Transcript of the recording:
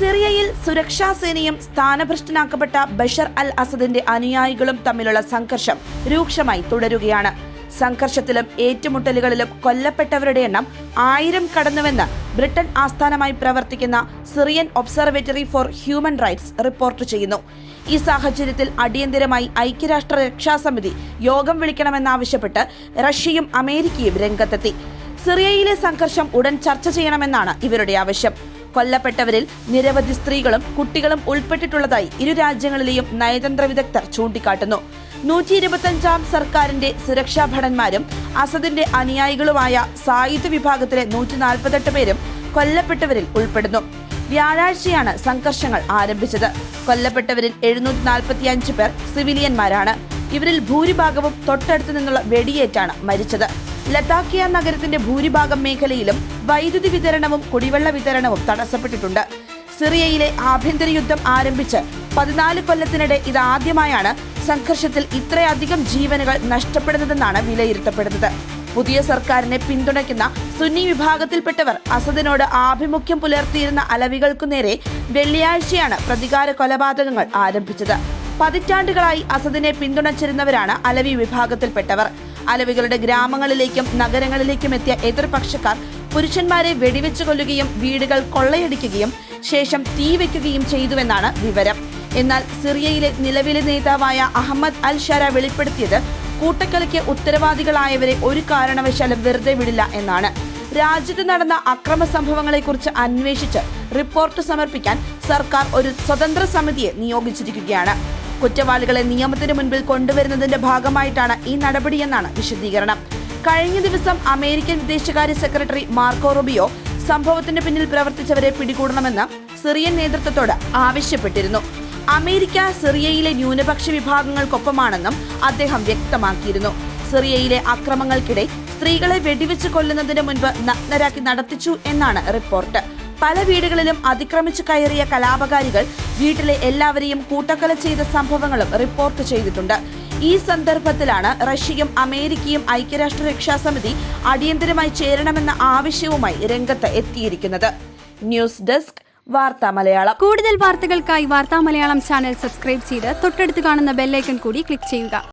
സിറിയയിൽ സുരക്ഷാ സേനയും സ്ഥാനഭ്രഷ്ടനാക്കപ്പെട്ട ബഷർ അൽ അസദിന്റെ അനുയായികളും തമ്മിലുള്ള സംഘർഷം രൂക്ഷമായി തുടരുകയാണ്. സംഘർഷത്തിലും ഏറ്റുമുട്ടലുകളിലും കൊല്ലപ്പെട്ടവരുടെ എണ്ണം ആയിരം കടന്നുവെന്ന് ബ്രിട്ടൻ ആസ്ഥാനമായി പ്രവർത്തിക്കുന്ന Syrian observatory for human rights report ചെയ്യുന്നു. ഈ സാഹചര്യത്തിൽ അടിയന്തരമായി ഐക്യരാഷ്ട്ര രക്ഷാസമിതി യോഗം വിളിക്കണമെന്നാവശ്യപ്പെട്ട് റഷ്യയും അമേരിക്കയും രംഗത്തെത്തി. സിറിയയിലെ സംഘർഷം ഉടൻ ചർച്ച ചെയ്യണമെന്നാണ് ഇവരുടെ ആവശ്യം. കൊല്ലപ്പെട്ടവരിൽ നിരവധി സ്ത്രീകളും കുട്ടികളും ഉൾപ്പെട്ടിട്ടുള്ളതായി ഇരു രാജ്യങ്ങളിലെയും നയതന്ത്ര വിദഗ്ധർ ചൂണ്ടിക്കാട്ടുന്നു. നൂറ്റി ഇരുപത്തഞ്ചാം സർക്കാരിന്റെ സുരക്ഷാ ഭടന്മാരും അസദിന്റെ അനുയായികളുമായ സായുധ വിഭാഗത്തിലെ നൂറ്റി നാൽപ്പത്തെട്ട് പേരും കൊല്ലപ്പെട്ടവരിൽ ഉൾപ്പെടുന്നു. വ്യാഴാഴ്ചയാണ് സംഘർഷങ്ങൾ ആരംഭിച്ചത്. കൊല്ലപ്പെട്ടവരിൽ എഴുന്നൂറ്റി നാൽപ്പത്തി അഞ്ച് പേർ സിവിലിയന്മാരാണ്. ഇവരിൽ ഭൂരിഭാഗവും തൊട്ടടുത്തു നിന്നുള്ള വെടിയേറ്റാണ് മരിച്ചത്. ലതാക്കിയ നഗരത്തിന്റെ ഭൂരിഭാഗം മേഖലയിലും വൈദ്യുതി വിതരണവും കുടിവെള്ള വിതരണവും തടസ്സപ്പെട്ടിട്ടുണ്ട്. സിറിയയിലെ ആഭ്യന്തര യുദ്ധം ആരംഭിച്ച് പതിനാല് കൊല്ലത്തിനിടെ ഇതാദ്യമായാണ് സംഘർഷത്തിൽ ഇത്രയധികം ജീവനുകൾ നഷ്ടപ്പെടുന്നതെന്നാണ് വിലയിരുത്തപ്പെടുന്നത്. പുതിയ സർക്കാരിനെ പിന്തുണയ്ക്കുന്ന സുന്നി വിഭാഗത്തിൽപ്പെട്ടവർ അസദിനോട് ആഭിമുഖ്യം പുലർത്തിയിരുന്ന അലവികൾക്കു നേരെ വെള്ളിയാഴ്ചയാണ് പ്രതികാര കൊലപാതകങ്ങൾ ആരംഭിച്ചത്. പതിറ്റാണ്ടുകളായി അസദിനെ പിന്തുണച്ചിരുന്നവരാണ് അലവി വിഭാഗത്തിൽപ്പെട്ടവർ. അലവികളുടെ ഗ്രാമങ്ങളിലേക്കും നഗരങ്ങളിലേക്കും എത്തിയ എതിർപക്ഷക്കാർ പുരുഷന്മാരെ വെടിവെച്ചു കൊല്ലുകയും വീടുകൾ കൊള്ളയടിക്കുകയും ശേഷം തീ വെക്കുകയും ചെയ്തുവെന്നാണ് വിവരം. എന്നാൽ സിറിയയിലെ നിലവിലെ നേതാവായ അഹമ്മദ് അൽ ഷാര വെളിപ്പെടുത്തിയത് കൂട്ടക്കൊലയ്ക്ക് ഉത്തരവാദികളായവരെ ഒരു കാരണവശാലും വെറുതെ വിടില്ല എന്നാണ്. രാജ്യത്ത് നടന്ന അക്രമ സംഭവങ്ങളെക്കുറിച്ച് അന്വേഷിച്ച് റിപ്പോർട്ട് സമർപ്പിക്കാൻ സർക്കാർ ഒരു സ്വതന്ത്ര സമിതിയെ നിയോഗിച്ചിരിക്കുകയാണ്. കുറ്റവാളികളെ നിയമത്തിന് മുൻപിൽ കൊണ്ടുവരുന്നതിന്റെ ഭാഗമായിട്ടാണ് ഈ നടപടിയെന്നാണ് വിശദീകരണം. കഴിഞ്ഞ ദിവസം അമേരിക്കൻ വിദേശകാര്യ സെക്രട്ടറി മാർക്കോ റൂബിയോ സംഭവത്തിന് പിന്നിൽ പ്രവർത്തിച്ചവരെ പിടികൂടണമെന്ന് സിറിയൻ നേതൃത്വത്തോട് ആവശ്യപ്പെട്ടിരുന്നു. അമേരിക്ക സിറിയയിലെ ന്യൂനപക്ഷ വിഭാഗങ്ങൾക്കൊപ്പമാണെന്നും അദ്ദേഹം വ്യക്തമാക്കിയിരുന്നു. സിറിയയിലെ അക്രമങ്ങൾക്കിടെ സ്ത്രീകളെ വെടിവെച്ച് കൊല്ലുന്നതിന് മുൻപ് നഗ്നരാക്കി നടത്തിച്ചു എന്നാണ് റിപ്പോർട്ട്. പല വീടുകളിലും അതിക്രമിച്ചു കയറിയ കലാപകാരികൾ വീട്ടിലെ എല്ലാവരെയും കൂട്ടക്കൊല ചെയ്ത സംഭവങ്ങളും റിപ്പോർട്ട് ചെയ്തിട്ടുണ്ട്. ഈ സന്ദർഭത്തിലാണ് റഷ്യയും അമേരിക്കയും ഐക്യരാഷ്ട്ര രക്ഷാസമിതി അടിയന്തരമായി ചേരണമെന്ന ആവശ്യവുമായി രംഗത്ത് എത്തിയിരിക്കുന്നത്. ന്യൂസ് ഡെസ്ക് വാർത്താ മലയാളം. കൂടുതൽ വാർത്തകൾക്കായി വാർത്താ മലയാളം ചാനൽ സബ്സ്ക്രൈബ് ചെയ്ത് തൊട്ടടുത്ത് കാണുന്ന ബെല്ലൈക്കൺ കൂടി ക്ലിക്ക് ചെയ്യുക.